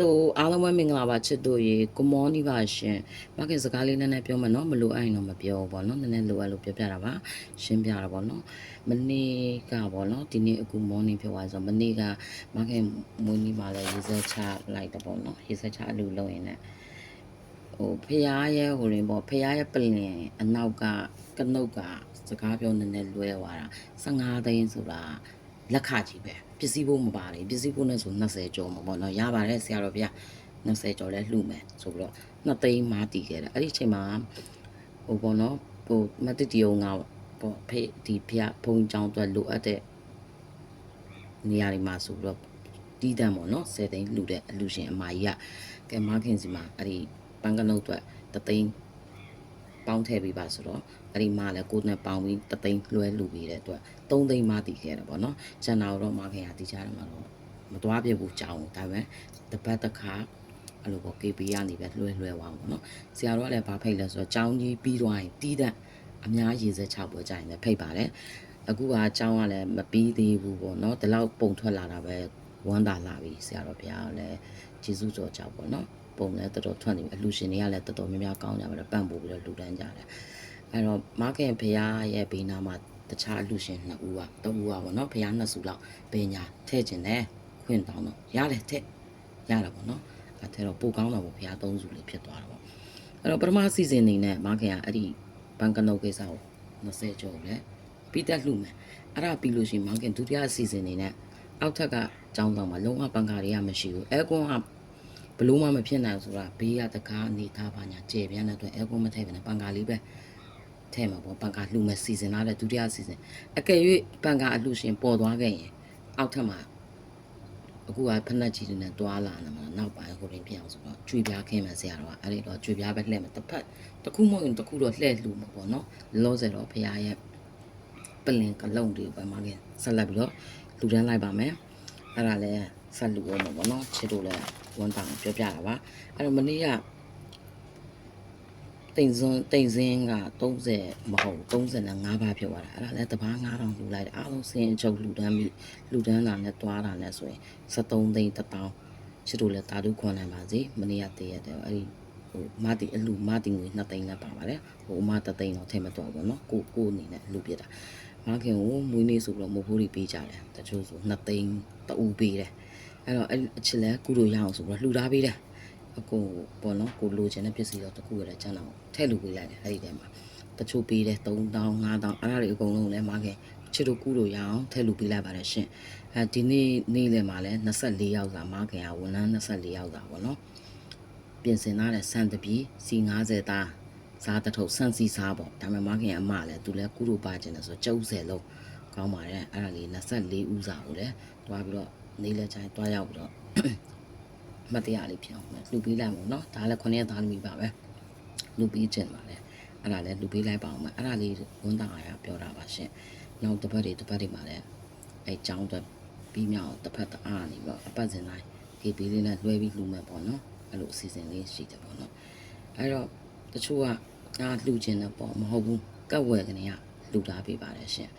လိုအားလုံးပဲမင်္ဂလာပါချစ်တို့ရေကွန်မောနီပါရှင်မခင်စကားလေးနည်းနည်းပြောမယ်နော်မလိုအပ်ရင်တော့မပြောဘူးပေါ့နော်နည်းနည်းလိုအပ်လို့ပြောပြတာပါရှင်းပြတာပေါ့နော်မနေ့ကပေါ့နော်ဒီနေ့အခုမော်နင်းပြောသွားဆိုမနေ့ကမခင်မွေးနေ့မှာလည်းရေစက်ချလိုက်တယ်ပေါ့နော်ရေစက်ချအလူလုံးရင်လည်းဟိုဖျားရဲ့ဟိုရင်ပေါ့ဖျားရဲ့ပလင်အနောက်ကကနုတ်ကစကားပြောနည်းနည်းလွဲသွားတာ15သိန်းဆိုတာ လက်ခကြီးပဲပစ္စည်းဖို့မပါလေပစ္စည်းဖို့နဲ့ဆို20ကျော်မှာပေါ့နော်ရပါတယ်ဆရာတော်ဗျာ20ကျော်လဲလှူမယ်ဆိုပြီးတော့နှစ်သိန်းမာတီးခဲ့တယ်အဲ့ဒီအချိန်မှာဟိုပေါ့နော်ဟိုမတတီယုံကပေါ့ဖေးဒီဖျားဘုံကြောင်အတွက်လိုအပ်တဲ့နေရာတွေမှာဆိုပြီးတော့တီးတန်းပေါ့နော်10သိန်းလှူတဲ့အလူရှင်အမကြီးကကဲမခင်စီမှာအဲ့ဒီပန်းကနုတ်အတွက်တသိန်း ပေါင်းထည့်ပေးပါဆိုတော့အဲ့ဒီမှာလည်းကိုယ်နဲ့ပေါင်းပြီးတသိန်းလွှဲလူပြီးတဲ့အတွက်3သိန်းမှတည်ခဲ့တယ်ပေါ့နော်ကျန်တာတော့မခင်ကတီးကြတယ်မှာတော့မသွားပြဘူးကြောင်းဒါပေမဲ့တပတ်တစ်ခါအဲ့လိုပေါ့ KB ကနေပဲလွှဲလွှဲသွားပေါ့နော်ဆရာတော်ကလည်းဗာဖိတ်လဲဆိုတော့ကြောင်းကြီးပြီးသွားရင်တီးတဲ့အများရေစက်ချပွဲကြရင်လည်းဖိတ်ပါတယ်အခုကအကြောင်းကလည်းမပြီးသေးဘူးပေါ့နော်ဒီလောက်ပုံထွက်လာတာပဲဝမ်းသာလာပြီဆရာတော်ဘုရားကလည်းကျေးဇူးတော်ကြောက်ပေါ့နော် ပုံလည်းတော်တော်ထွက်နေပြီအလှရှင်တွေကလည်းတော်တော်များများကောင်းကြပါတယ်ပန့်ပို့ပြီးတော့လှူဒန်းကြတယ်အဲ့တော့မားခင်ဘုရားရဲ့ဘေးနားမှာတခြားအလှရှင်နှစ်ဦးကသုံးဦးကပေါ့နော်ဘုရားနှစ်စုလောက်ပညာထည့်ခြင်းတယ်ခွင့်တောင်းတော့ရတယ်ထည့်ရတယ်ပေါ့နော်အဲ့ထဲတော့ပိုကောင်းတော့ဘုရားသုံးစုလေးဖြစ်သွားတာပေါ့အဲ့တော့ပထမစီစဉ်နေနဲ့မားခင်ကအဲ့ဒီဘန်ကနုတ်ကိစ္စကို20ကျော်လဲပြီးတက်လှူမယ်အဲ့ဒါပြီးလို့ရှိရင်မားခင်ဒုတိယစီစဉ်နေနဲ့အောက်ထက်ကကျောင်းဆောင်မှာလုံးဝပန်ကာတွေကမရှိဘူးအဲကွန်က ဘလို့မှမဖြစ်နိုင်ဘူးဆိုတာဘေးကတကားအနေထားပါညာကျေပြန်းတဲ့အတွက်အဲကွန်မထည့်ဘဲနဲ့ပန်ကာလေးပဲထည့်မှာပေါ့ပန်ကာလှူမဲ့စီစဉ်လာတဲ့ဒုတိယစီစဉ်အကယ်၍ပန်ကာအလှူရှင်ပေါ်သွားခဲ့ရင်အောက်ထပ်မှာအခုကဖက်နှက်ကြီးတွေနဲ့တွာလာနေမှာနောက်ပိုင်းဟိုရင်ပြအောင်ဆိုတော့ကျွေပြားခင်းမယ်ဆရာတော်ကအဲ့ဒီတော့ကျွေပြားပဲလှည့်မယ်တစ်ဖက်တစ်ခုမဟုတ်ရင်တစ်ခုတော့လှည့်လှူမှာပေါ့နော်လောဆယ်တော့ဖရားရဲ့ပလင်ကလုံတွေပဲမှာခင်ဆက်လက်ပြီးတော့လှူဒန်းလိုက်ပါမယ်အဲ့ဒါလည်းဆက်လှူအောင်ပေါ့နော်ချစ်တို့လည်း ဝန်တောင်ပြောပြတာပါအဲ့တော့မနေ့ကတိမ်စွန်းတိမ်စင်းက30မဟုတ်35ပါးဖြစ်သွားတာအဲ့ဒါလည်းတပား9000လှူလိုက်တယ်အားလုံးစင်းအချုပ်လှူဒန်းပြီးလှူဒန်းတာနဲ့တွားတာနဲ့ဆိုရင်73သိန်း1000ချစ်တို့လည်းတာတုခွန်နိုင်ပါစေမနေ့ကတည့်ရတယ်အဲ့ဒီဟိုမတီအလူမတီငွေ2သိန်းနဲ့ပါပါတယ်ဟိုအမ3သိန်းတော့ထဲမတော့ဘူးเนาะကိုကိုအနေနဲ့လှူပြတာမခင်ကိုမွေးနေ့ဆိုပြီးတော့မဖိုးတွေပေးကြတယ်တချို့ဆို2သိန်းတူပေးတယ် အဲ့တော့အဲ့အချစ်လဲကုလိုရအောင်ဆိုပြီးတော့လှူထားပေးတယ်အကိုပေါ့နော်ကိုလိုချင်တဲ့ပစ္စည်းတော့တစ်ခုရတဲ့ကျန်တော့ထည့်လူပေးလိုက်တယ်အဲ့ဒီထဲမှာတချို့ပေးတယ်3000 5000အဲ့ဒါတွေအကုန်လုံးလဲမှာခဲ့ချစ်တို့ကုလိုရအောင်ထည့်လူပေးလိုက်ပါတယ်ရှင်အဲဒီနေ့နေ့လယ်မှာလဲ24ယောက်သာမှာခင်ရဝန်ထမ်း24ယောက်သာပေါ့နော်ပြင်ဆင်ထားတဲ့စံတပီစီ90သားစားတထုပ်စံစီစားပေါ့ဒါပေမဲ့မခင်အမလည်းသူလဲကုလိုပါခြင်းတယ်ဆိုကျုပ်ဆယ်လုံးကောင်းပါတယ်အဲ့ဒါလေး24ဦးစာကိုလဲတွားပြီးတော့ နေလဲချိုင်းတွားရောက်ပြီးတော့မတရားလေးဖြစ်အောင်လှူပေးလိုက်မို့နော်ဒါလည်းခုနှစ်ရက်သားသမီးပါပဲလှူပေးခြင်းပါလေအဲ့ဒါလည်းလှူပေးလိုက်ပါအောင်မအဲ့ဒါလေးဝန်တာရပြောတာပါရှင်နောက်တစ်ပတ်တွေတစ်ပတ်တွေမှာလည်းအဲ့ចောင်းတော့ပြီးမြောက်တစ်ဖက်တအားနေပြီးတော့အပတ်စဉ်တိုင်းကေပေးလေးနဲ့လွှဲပြီးလှူမယ်ပေါ့နော်အဲ့လိုအစီအစဉ်လေးရှိတယ်ပေါ့နော်အဲ့တော့တချို့ကအာလှူခြင်းတော့ပေါ့မဟုတ်ဘူးကတ်ဝဲကနေကလှူထားပေးပါတယ်ရှင်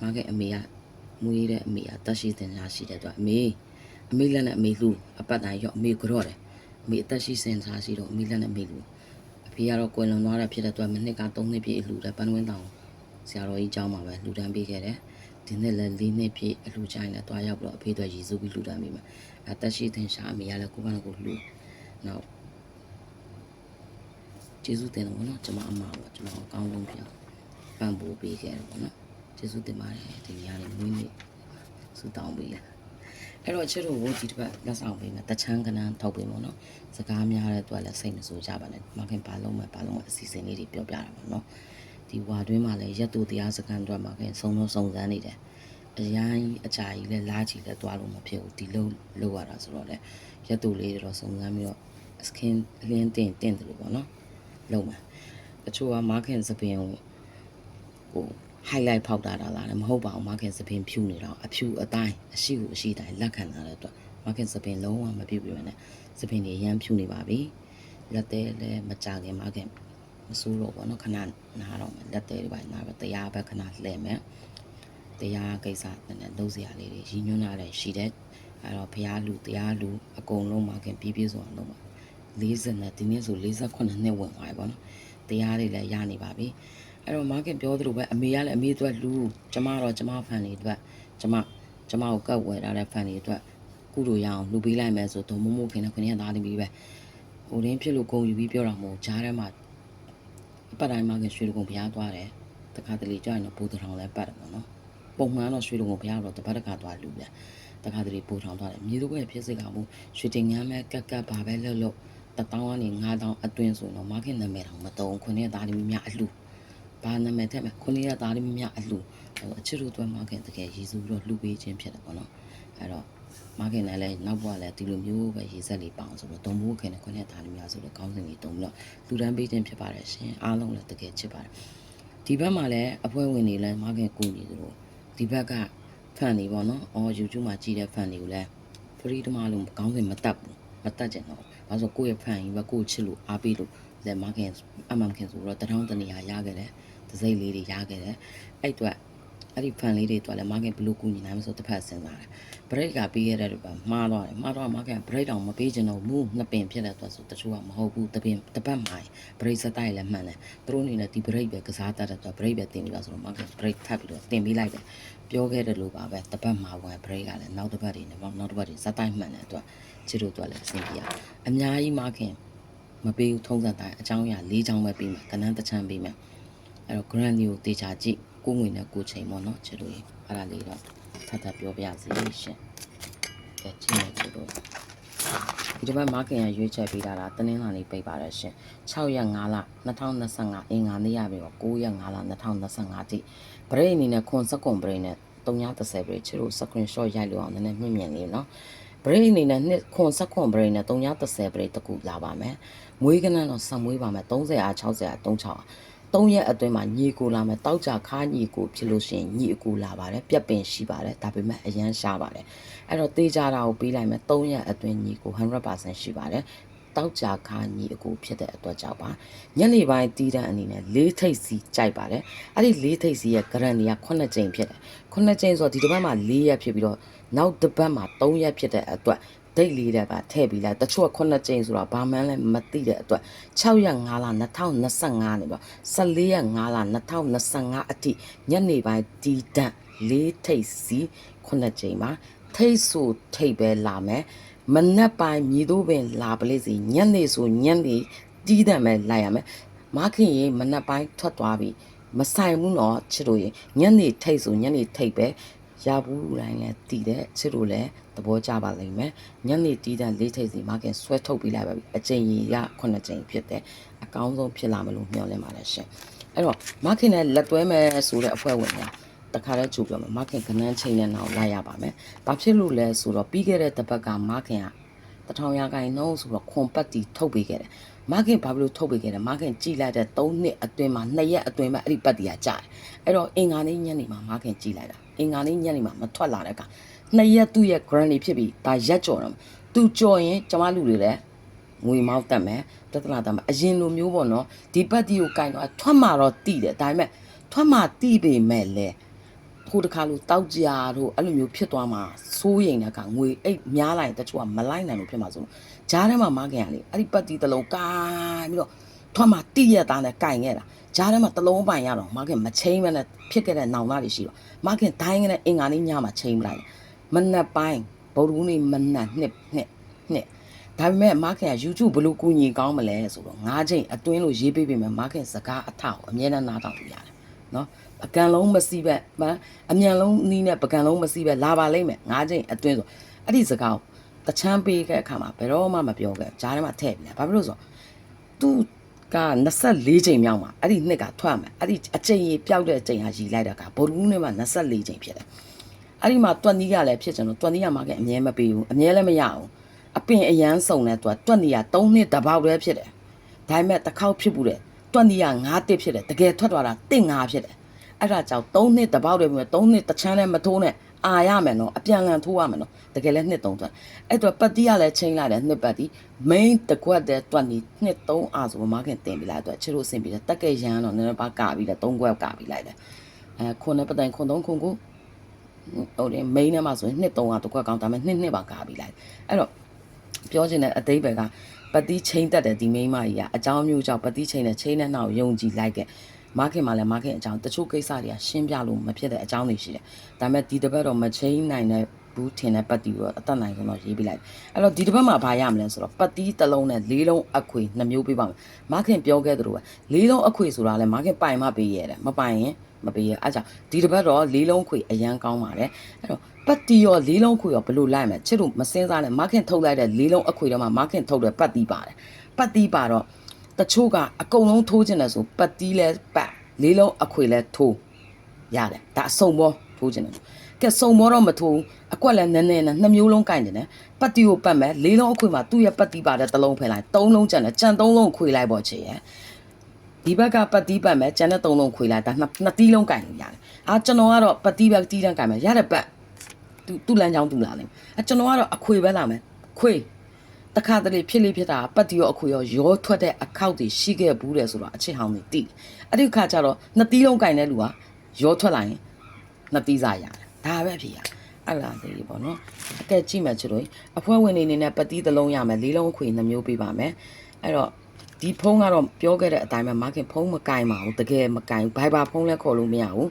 မားကအမေက မွေးတဲ့အမေကတက်ရှိတင်စားရှိတဲ့အတွက်အမေအမေလက်နဲ့အမေလူအပတ်တိုင်းရော့အမေကြော့တယ်အမေအသက်ရှိစင်စားရှိတော့အမေလက်နဲ့အမေလူအဖေကတော့ကွယ်လွန်သွားတာဖြစ်တဲ့အတွက်မနှစ်က3နှစ်ပြည့်အလူတယ်ပန်းဝင်းတောင်ဆရာတော်ကြီးကျောင်းမှာပဲလူတန်းပေးခဲ့တယ်ဒီနှစ်လည်း4နှစ်ပြည့်အလူချိုင်းလည်းတွားရောက်ပြီးတော့အဖေတို့ရည်စူးပြီးလူတန်းပေးမှာအသက်ရှိတင်စားအမေကလည်းကိုယ်ကလည်းကိုလူနောက်ကျေးဇူးတင်တယ်ဗောနော်ကျွန်မအမပေါ့ကျွန်မအကောင်းဆုံးပြောပံ့ပိုးပေးခဲ့တယ်ဗောနော် ကျေးဇူးတင်ပါတယ်ဒီနေရာလေးမွေးနေ့ဆူတောင်းပေးတယ်အဲ့တော့ချစ်တို့ဝဒီတစ်ပတ်လက်ဆောင်ပေးမယ်တချမ်းကနန်းထောက်ပေးမို့နော်စကားများတဲ့အတွက်လည်းစိတ်မဆိုးကြပါနဲ့မခင်ဘာလုံးမဲ့ဘာလုံးမဲ့အစီအစဉ်လေးတွေပြောပြတာပါနော်ဒီဝါတွင်းမှာလည်းရက်တူတရားစကန်အတွက်မှာခင်စုံလုံးစုံစမ်းနေတယ်အရိုင်းအကြာကြီးလဲလားချီလဲတွားလို့မဖြစ်ဘူးဒီလုံးလောက်ရတာဆိုတော့လေရက်တူလေးတွေတော့စုံစမ်းပြီးတော့ skin အလင်းတင်တင်တယ်လို့ပေါ့နော်လုံးမှာတချို့ကမားခင်စပင်ကိုဟို highlight ဖောက်တာတာလားလည်းမဟုတ်ပါဘူးမာခင်စပင်ဖြူနေတော့အဖြူအတိုင်းအရှိကိုအရှိတိုင်းလက်ခံလာတဲ့အတွက်မာခင်စပင်လုံးဝမပြည့်ပြည့်နဲ့စပင်တွေရမ်းဖြူနေပါပြီလက်သေးလည်းမကြခင်မာခင်မစိုးတော့ဘောနော်ခဏနားတော့မယ်လက်သေးတွေပါနားပဲတရားပဲခဏလှည့်မယ်တရားကိစ္စနဲ့လုံးစရာလေးတွေရည်ညွှန်းလာတဲ့ရှိတဲ့အဲ့တော့ဘုရားလူတရားလူအကုန်လုံးမှာခင်ပြီးပြည့်စုံအောင်လုပ်ပါ40နဲ့ဒီနေ့ဆို48နှစ်ဝင်သွားပြီပေါ့နော်တရားတွေလည်းရနေပါပြီ အဲ့တော့မားခင်ပြောသလိုပဲအမေကလည်းအမေအတွက်လူကျမတော့ကျမဖန်တွေအတွက်ကျမကျမကိုကတ်ဝယ်ထားတဲ့ဖန်တွေအတွက်ကုလိုရအောင်လူပေးလိုက်မယ်ဆိုတော့မမို့ခင်နဲ့ခွင့်ရသားနေပြီပဲဟိုရင်းဖြစ်လို့ဂုံယူပြီးပြောတာမဟုတ်ကြားထဲမှာအပတ်တိုင်းမားခင်ရွှေလူကုံဘုရားသွားတယ်တခါတလေကြောရင်တော့ဘူတထောင်လည်းပတ်တယ်ပေါ့နော်ပုံမှန်တော့ရွှေလူကုံဘုရားတော့တစ်ပတ်တစ်ခါသွားလူပြန်တခါတလေပို့ထောင်သွားတယ်မြေတို့ရဲ့ဖြစ်စိတ်ကမှုရွှေတင်ငန်းမဲ့ကက်ကက်ဘာပဲလှုပ်လှုပ်တတောင်းကနေ9000အတွင်းဆိုတော့မားခင်နာမည်တောင်မတုံခုနှစ်သားသမီးများအလှ ဘာနာမည်ထက်မဲ့ခုနှစ်သားသမီးများအလှအချစ်တို့အတွက်မားခင်တကယ်ရည်စူးပြီးတော့လှူပေးခြင်းဖြစ်တယ်ပေါ့နော်အဲ့တော့မားခင်လည်းလည်းနောက်ဘဝလည်းဒီလိုမျိုးပဲရေးဆက်လေးပေါအောင်ဆိုတော့ဒုံမိုးခင်နဲ့ခုနှစ်သားသမီးများဆိုတော့ကောင်းစဉ်လေးတုံပြီးတော့လူတန်းပေးခြင်းဖြစ်ပါတယ်ရှင်အားလုံးလည်းတကယ်ချစ်ပါတယ်ဒီဘက်မှာလည်းအဖွဲ့ဝင်တွေလည်းမားခင်ကူညီသလိုဒီဘက်ကဖန်တွေပေါ့နော်။အော် YouTube မှာကြည့်တဲ့ဖန်တွေကိုလည်း freedom လို့ကောင်းစင်မတက်ဘူး။မတက်ကြတော့။ဘာလို့ဆိုကိုယ့်ရဲ့ဖန်ကြီးပဲကိုယ်ချစ်လို့အားပေးလို့ လက်မခင်အမှန်ခင်ဆိုတော့တထောင်းတနေရာရခဲ့တယ်။ဒစိမ့်လေးတွေရခဲ့တယ်။အဲ့အတွက်အဲ့ဒီဖန်လေးတွေတော့လည်းမခင်ဘလို့ကူညီနိုင်မဆိုတစ်ဖက်စဉ်းစားတယ်။ break ကပြီးခဲ့တဲ့တော့မှားသွားတယ်။မှားတော့မခင် break တောင်မပေးချင်တော့ဘူး။နှစ်ပင်ဖြစ်တဲ့အတွက်ဆိုတချို့ကမဟုတ်ဘူး။တပင်တစ်ပတ်မှ break စတိုက်လည်းမှန်တယ်။သူတို့အနေနဲ့ဒီ break ပဲကစားတတ်တဲ့အတွက် break ပဲတင်ပြီးတော့ဆိုတော့မခင် break ထပ်ပြီးတော့တင်ပေးလိုက်တယ်။ပြောခဲ့တယ်လို့ပါပဲတပတ်မှာဝင် break ကလည်းနောက်တစ်ပတ်တွေနဲ့ပေါ့နောက်တစ်ပတ်တွေစတိုင်းမှန်တဲ့အတွက်ချစ်တို့အတွက်လည်းအဆင်ပြေရအများကြီးမခင် မပေးဘူးထုံးစံတိုင်းအကြောင်းအရာ၄ချောင်းပဲပြီးမှာကနန်းတစ်ချမ်းပြီးမှာအဲ့တော့ grand new တေချာကြည့်ကိုငွေနဲ့ကိုချိန်ပေါ့နော်ချစ်တို့ရေအဲ့ဒါလေးတော့ထပ်ထပ်ပြောပြစီရှင်ကဲကြည့်နေချစ်တို့ဒီတစ်ပတ်မခင်ရရွေးချက်ပေးတာလားတနင်္လာနေ့ပိတ်ပါတယ်ရှင်6ရက်5လ2025အင်္ဂါနေ့ရပြီတော့9ရက်5လ2025တိဘရိတ်အနေနဲ့ခွန်စက်ကွန်ဘရိတ်နဲ့330ဘရိတ်ချစ်တို့ screenshot ရိုက်လို့အောင်နည်းနည်းမြင့်မြင့်လေးနော် ဘရိတ်အနေနဲ့နှစ်ခွန်ဆက်ခွန်ဘရိတ်နဲ့330ဘရိတ်တကူလာပါမယ်။မွေးကနန်းတော့ဆက်မွေးပါမယ်30အား60အား36အား3ရက်အတွင်းမှာညီကိုလာမယ်တောက်ကြခါညီကိုဖြစ်လို့ရှိရင်ညီအကူလာပါတယ်ပြက်ပင်ရှိပါတယ်ဒါပေမဲ့အရန်ရှားပါတယ်အဲ့တော့တေးကြတာကိုပေးလိုက်မယ်3ရက်အတွင်းညီကို100%ရှိပါတယ် တောက်ကြခါညီအကူဖြစ်တဲ့အတွက်ကြောင့်ပါညနေပိုင်းတီးတန်းအနေနဲ့လေးထိပ်စီကြိုက်ပါတယ်အဲ့ဒီလေးထိပ်စီရဲ့ guarantee က9ကြိမ်ဖြစ်တယ်9ကြိမ်ဆိုတော့ဒီတစ်ပတ်မှာ4ရက်ဖြစ်ပြီးတော့နောက်တစ်ပတ်မှာ3ရက်ဖြစ်တဲ့အတွက်ဒိတ်လေးတဲ့ပါထည့်ပြီးလိုက်တချို့က9ကြိမ်ဆိုတော့ဘာမှန်းလည်းမသိတဲ့အတွက်6ရက်5လ2025နေပါ14ရက်5လ2025အထိညနေပိုင်းတီးတန်းလေးထိပ်စီ9ကြိမ်ပါထိပ်ဆိုထိပ်ပဲလာမယ် မနက်ပိုင်းမြည်တို့ပင်လာပလိစီညနေဆိုညနေတီးတယ်မဲ့လိုက်ရမယ်မခင်ရေမနက်ပိုင်းထွက်သွားပြီမဆိုင်ဘူးနော်ချစ်တို့ရေညနေထိတ်ဆိုညနေထိတ်ပဲရဘူးတိုင်းလဲတီးတယ်ချစ်တို့လည်းသဘောကျပါလိမ့်မယ်ညနေတီးတဲ့လေးထိတ်စီမခင်ဆွဲထုတ်ပြီးလိုက်ပါပြီအချိန်ကြီးရ9ချိန်ဖြစ်တယ်အကောင်းဆုံးဖြစ်လာမလို့မျှော်လင့်ပါတယ်ရှင်အဲ့တော့မခင်နဲ့လက်တွဲမယ်ဆိုတဲ့အဖွဲ့ဝင်များ တခါတည်းကြိုပြောမယ်မခင်ကနန်းချိန်နဲ့နောက်လိုက်ရပါမယ်။ဘာဖြစ်လို့လဲဆိုတော့ပြီးခဲ့တဲ့တစ်ပတ်ကမခင်ကတထောင်ရကိုင်နှုံးဆိုတော့ခွန်ပတ်တီထုတ်ပေးခဲ့တယ်။မခင်ဘာဖြစ်လို့ထုတ်ပေးခဲ့လဲမခင်ကြည်လိုက်တဲ့3နှစ်အတွင်းမှာ2ရက်အတွင်းမှာအဲ့ဒီပတ်တီကကြာတယ်။အဲ့တော့အင်္ဂါနေ့ညနေမှာမခင်ကြည်လိုက်တာ။အင်္ဂါနေ့ညနေမှာမထွက်လာတဲ့အခါ2ရက်သူ့ရဲ့ grand လေးဖြစ်ပြီးဒါရက်ကြော်တော့သူကြော်ရင်ကျမလူတွေလည်းငွေမောက်တက်မယ်တသနာတက်မယ်အရင်လိုမျိုးပေါ့နော်ဒီပတ်တီကိုကင်တော့ထွက်မှာတော့တိတယ်ဒါပေမဲ့ထွက်မှာတိပေမဲ့လည်း ထိုတခါလို့တောက်ကြတို့အဲ့လိုမျိုးဖြစ်သွားမှာစိုးရိမ်တဲ့ကငွေအိတ်များလိုက်တချို့ကမလိုက်နိုင်လို့ဖြစ်မှာဆိုလို့ဂျားထဲမှာမခင်ရလေအဲ့ဒီပတ်တီတစ်လုံးကိုင်းပြီးတော့ထွတ်မှာတိရက်သားနဲ့ကင်ခဲ့တာဂျားထဲမှာတစ်လုံးပိုင်ရတော့မခင်မချင်းပဲနဲ့ဖြစ်ခဲ့တဲ့နောင်သားတွေရှိတော့မခင်ဒိုင်းနဲ့အင်္ဂါနေ့ညမှာချင်းပလိုက်မနက်ပိုင်းဗုဒ္ဓဟူးနေ့မနက်နှစ်နှစ်နှစ်ဒါပေမဲ့မခင်က YouTube ဘယ်လိုကူညီကောင်းမလဲဆိုတော့၅ချိန်အတွင်းလို့ရေးပေးပေမဲ့မခင်စကားအထောက်အမြဲတမ်းနားထောင်လို့ရတယ်နော် အကန်လုံးမစီးပဲမအမြန်လုံးနီးနဲ့ပကံလုံးမစီးပဲလာပါလိမ့်မယ်ငါးချိန်အတွင်းဆိုအဲ့ဒီစကားကိုတချမ်းပေးခဲ့အခါမှာဘယ်တော့မှမပြောခဲ့ဂျားထဲမှာထည့်ပြီလားဘာဖြစ်လို့ဆိုတော့သူက24ချိန်မြောက်မှာအဲ့ဒီနှစ်ကထွက်မယ်အဲ့ဒီအချိန်ကြီးပျောက်တဲ့အချိန်ဟာရည်လိုက်တာကဗိုလ်ဘူးနဲ့မှ24ချိန်ဖြစ်တယ်အဲ့ဒီမှာတွက်နီးကလည်းဖြစ်ချင်လို့တွက်နီးကမှကအမြဲမပေးဘူးအမြဲလည်းမရအောင်အပင်အရန်စုံတဲ့တွက်တွက်နီးက3နှစ်တစ်ပေါက်တည်းဖြစ်တယ်ဒါပေမဲ့တစ်ခေါက်ဖြစ်ဘူးတဲ့တွက်နီးက9တစ်ဖြစ်တယ်တကယ်ထွက်သွားတာတစ်9ဖြစ်တယ် အဲ့ဒါကြောင့်3နှစ်တပေါက်တယ်ပြီးတော့3နှစ်တချမ်းလည်းမထိုးနဲ့အာရမယ်နော်အပြန်လန်ထိုးရမယ်နော်တကယ်လည်းနှစ်3ထွက်အဲ့တော့ပတ်တီးကလည်းချိန်လိုက်တယ်နှစ်ပတ်တီး main တကွက်တဲ့တွက်နေနှစ်3အာဆိုမခင်တင်ပြီးလိုက်တော့ချစ်လို့အဆင်ပြေတယ်တက်ကဲရန်တော့နည်းနည်းပါကပြီးတယ်3ကွက်ကပြီးလိုက်တယ်အဲခွန်းနဲ့ပတ်တိုင်ခွန်း3ခွန်းကိုဟိုတယ်မိန်းထဲမှာဆိုရင်နှစ်300တစ်ခွက်ကောင်းဒါပေမဲ့နှစ်နှစ်ပါကားပြီးလိုက်အဲ့တော့ပြောချင်တဲ့အသေးပဲကပတိချင်းတက်တယ်ဒီမိန်းမကြီးကအကြောင်းမျိုးကြောင့်ပတိချင်းနဲ့ချင်းနဲ့နောက်ယုံကြည်လိုက်ခဲ့ မားခင်မှာလည်းမားခင်အကြောင်းတချို့ကိစ္စတွေကရှင်းပြလို့မဖြစ်တဲ့အကြောင်းတွေရှိတယ်ဒါပေမဲ့ဒီတစ်ပတ်တော့မချင်းနိုင်တဲ့ဘူးထင်တဲ့ပတ်တီကိုအသက်နိုင်ဆုံးတော့ရေးပြလိုက်အဲ့တော့ဒီတစ်ပတ်မှာဘာရမလဲဆိုတော့ပတ်တီတစ်လုံးနဲ့လေးလုံးအခွေနှမျိုးပေးပါမယ်မားခင်ပြောခဲ့သလိုပဲလေးလုံးအခွေဆိုတာလည်းမားခင်ပိုင်မှပေးရတယ်မပိုင်ရင်မပေးရအဲ့ကြောင့်ဒီတစ်ပတ်တော့လေးလုံးခွေအရန်ကောင်းပါတယ်အဲ့တော့ပတ်တီရောလေးလုံးခွေရောဘယ်လိုလိုက်မလဲချစ်တို့မစင်းစားနဲ့မားခင်ထုတ်လိုက်တဲ့လေးလုံးအခွေတော့မှမားခင်ထုတ်တဲ့ပတ်တီပါတယ်ပတ်တီပါတော့ တချို့ကအကုန်လုံးထိုးခြင်းတယ်ဆိုပတ်တီလဲပတ်လေးလုံးအခွေလဲထိုးရတယ်ဒါအစုံဘောထိုးခြင်းတယ်ကဲစုံဘောတော့မထိုးဘူးအကွက်လည်းနည်းနည်းနဲ့နှစ်မျိုးလုံးကင်တယ်နဲ့ပတ်တီကိုပတ်မယ်လေးလုံးအခွေမှာသူ့ရဲ့ပတ်တီပါတဲ့တစ်လုံးဖယ်လိုက်သုံးလုံးကျန်တယ်ကြံသုံးလုံးခွေလိုက်ပေါ့ချေရဲ့ဒီဘက်ကပတ်တီးပတ်မယ်ကျန်တဲ့သုံးလုံးခွေလိုက်ဒါနှစ်နှစ်တီးလုံးကင်လို့ရတယ်အာကျွန်တော်ကတော့ပတ်တီးပဲတီးတန်းကင်မယ်ရတဲ့ပတ်သူသူ့လမ်းကြောင်းသူ့လာလိမ့်မယ်အကျွန်တော်ကတော့အခွေပဲလာမယ်ခွေ တခါတလေဖြစ်လေဖြစ်တာပတ်တီးရောအခွေရောရောထွက်တဲ့အခောက်တွေရှိခဲ့ဘူးတယ်ဆိုတော့အချစ်ဟောင်းတွေတီးအဲ့ဒီခါကျတော့နှစ်တီးလုံးကင်တဲ့လူကရောထွက်လာရင်နှစ်တီးစားရတယ်ဒါပဲဖြစ်ရအဲ့လားသေးပေါ့နော်အကဲကြည့်မယ်ချစ်တို့အဖွဲဝင်နေနေနဲ့ပတ်တီးတစ်လုံးရမယ်လေးလုံးအခွေနှမျိုးပေးပါမယ်အဲ့တော့ဒီဖုန်းကတော့ပြောခဲ့တဲ့အတိုင်းပဲမာခင်ဖုန်းမကင်ပါဘူးတကယ်မကင်ဘူးဘိုင်ဘာဖုန်းလည်းခေါ်လို့မရဘူး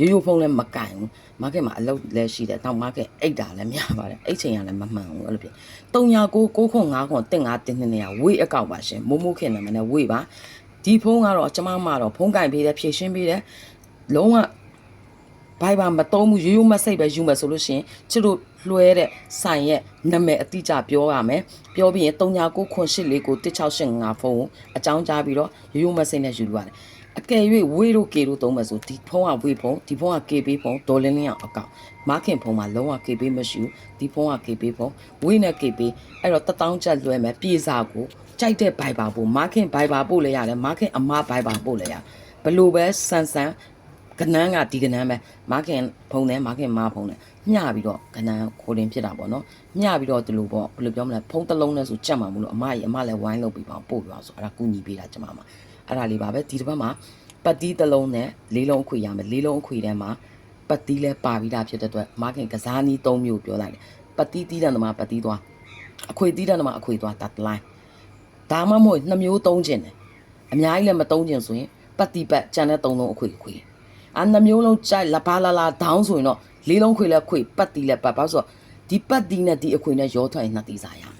ရိုးရိုးဖုန်းလည်းမကင်ဘူးမာခင်မှာအလုပ်လည်းရှိတယ်တော့မာခင်အိတ်တာလည်းများပါတယ်အိတ်ချိန်ကလည်းမမှန်ဘူးအဲ့လိုဖြစ်3969ခွန်5ခွန်တင်5တင်နေရဝေးအကောက်ပါရှင်မိုးမိုးခင်နာမည်နဲ့ဝေးပါဒီဖုန်းကတော့ကျမမတော့ဖုန်းကင်ပေးတယ်ဖြည့်ရှင်းပေးတယ်လုံးဝဘိုင်ဘာမတုံးဘူးရိုးရိုးမစိတ်ပဲယူမယ်ဆိုလို့ရှိရင်ချစ်တို့လွှဲတဲ့ဆိုင်ရဲ့နာမည်အတိအကျပြောရမယ်ပြောပြီးရင်39ခွန်84ကို1685ဖုန်းကိုအကြောင်းကြားပြီးတော့ရိုးရိုးမစိတ်နဲ့ယူလို့ရတယ် အကယ်၍ဝေးတို့ကေတို့သုံးမယ်ဆိုဒီဖုန်းကဝေးဖုန်းဒီဖုန်းက KB ဖုန်းဒေါ်လင်းလင်းအောင်အကောင့်မားခင်ဖုန်းမှာလုံးဝ KB မရှိဘူးဒီဖုန်းက KB ဖုန်းဝေးနဲ့ KB အဲ့တော့1000ကျပ်လွှဲမယ်ပြေစာကိုကြိုက်တဲ့ဘိုင်ဘာပို့မားခင်ဘိုင်ဘာပို့လဲရတယ်မားခင်အမဘိုင်ဘာပို့လဲရဘလို့ပဲဆန်ဆန်ကနန်းကဒီကနန်းပဲမားခင်ဖုံတယ်မားခင်မားဖုံတယ်မျှပြီးတော့ကနန်းခိုးတင်ဖြစ်တာပေါ့နော်မျှပြီးတော့ဒီလိုပေါ့ဘယ်လိုပြောမလဲဖုံတစ်လုံးနဲ့ဆိုကြက်မှာမလို့အမကြီးအမလည်းဝိုင်းလုပ်ပြီးပါပို့ပြီးပါဆိုအဲ့ဒါကူညီပေးတာကျမမှာ အဲ့ဒါလေးပါပဲဒီတစ်ပတ်မှာပတ်တီးတစ်လုံးနဲ့လေးလုံးအခွေရမယ်လေးလုံးအခွေထဲမှာပတ်တီးလဲပါပြီးသားဖြစ်တဲ့အတွက်မားခင်ကစားနီး၃မျိုးပြောလိုက်တယ်ပတ်တီးတီးတဲ့နမှာပတ်တီးသွားအခွေတီးတဲ့နမှာအခွေသွားတတ်လိုင်းဒါမှမဟုတ်နှစ်မျိုးသုံးခြင်းတယ်အများကြီးလည်းမသုံးခြင်းဆိုရင်ပတ်တီးပတ်ကြံတဲ့၃လုံးအခွေအခွေအနှမျိုးလုံးကြိုက်လပါလာလာဒေါင်းဆိုရင်တော့လေးလုံးခွေလဲခွေပတ်တီလဲပတ်ပါဆိုတော့ဒီပတ်တီနဲ့ဒီအခွေနဲ့ရောထွက်ရင်နှစ်တီစားရမယ်။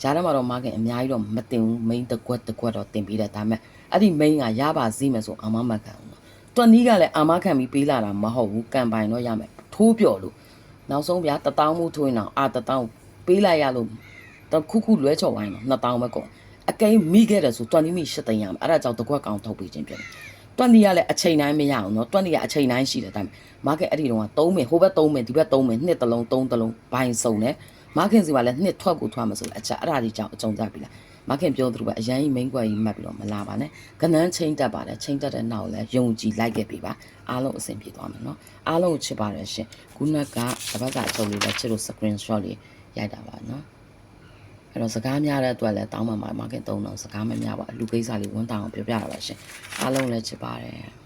ဂျားထဲမှာတော့ margin အများကြီးတော့မတင်ဘူး main တစ်ကွက်တစ်ကွက်တော့တင်ပေးတယ်ဒါပေမဲ့အဲ့ဒီ main ကရပါစေမယ်ဆိုအာမမခံဘူးတွန်နီးကလည်းအာမခံပြီးပေးလာတာမဟုတ်ဘူးကံပိုင်တော့ရမယ်ထိုးပြော်လို့နောက်ဆုံးဗျာတထောင်မှုထိုးရင်တော့အာတထောင်ပေးလိုက်ရလို့တခုခုလွဲချော်ဝိုင်းတော့နှစ်ထောင်ပဲကုန်အကိန်းမိခဲ့တယ်ဆိုတွန်နီးမိရှစ်သိန်းရမယ်အဲ့ဒါကြောင့်တကွက်ကောင်ထုတ်ပေးခြင်းဖြစ်တယ်တွန်နီးကလည်းအချိန်တိုင်းမရအောင်နော်တွန်နီးကအချိန်တိုင်းရှိတယ်ဒါပေမဲ့ market အဲ့ဒီတော့က3မိဟိုဘက်3မိဒီဘက်3မိနှစ်တလုံး3တလုံးဘိုင်စုံတယ် မခင်စီကလည်းနှစ်ထွက်ကိုထွက်မှာဆိုလဲအချာအဲ့ဒါကြီးကြောင့်အကြုံကြပြီလားမခင်ပြောသူတို့ကအရန်ကြီးမိန်ကွက်ကြီးမှတ်ပြီးတော့မလာပါနဲ့ကနန်းချင်းတက်ပါလေချင်းတက်တဲ့နောက်လည်းယုံကြည်လိုက်ခဲ့ပြီပါအားလုံးအဆင်ပြေသွားမယ်နော်အားလုံးကိုချစ်ပါတယ်ရှင်ခုနကတပတ်ကအချုပ်လေးလည်းချစ်လို့ screen shot လေးရိုက်တာပါနော်အဲ့တော့စကားများတဲ့အတွက်လည်းတောင်းပန်ပါမှာခင်၃တော့စကားမများပါအလူကိစ္စလေးဝန်တောင်းအောင်ပြောပြရပါရှင်အားလုံးလည်းချစ်ပါတယ်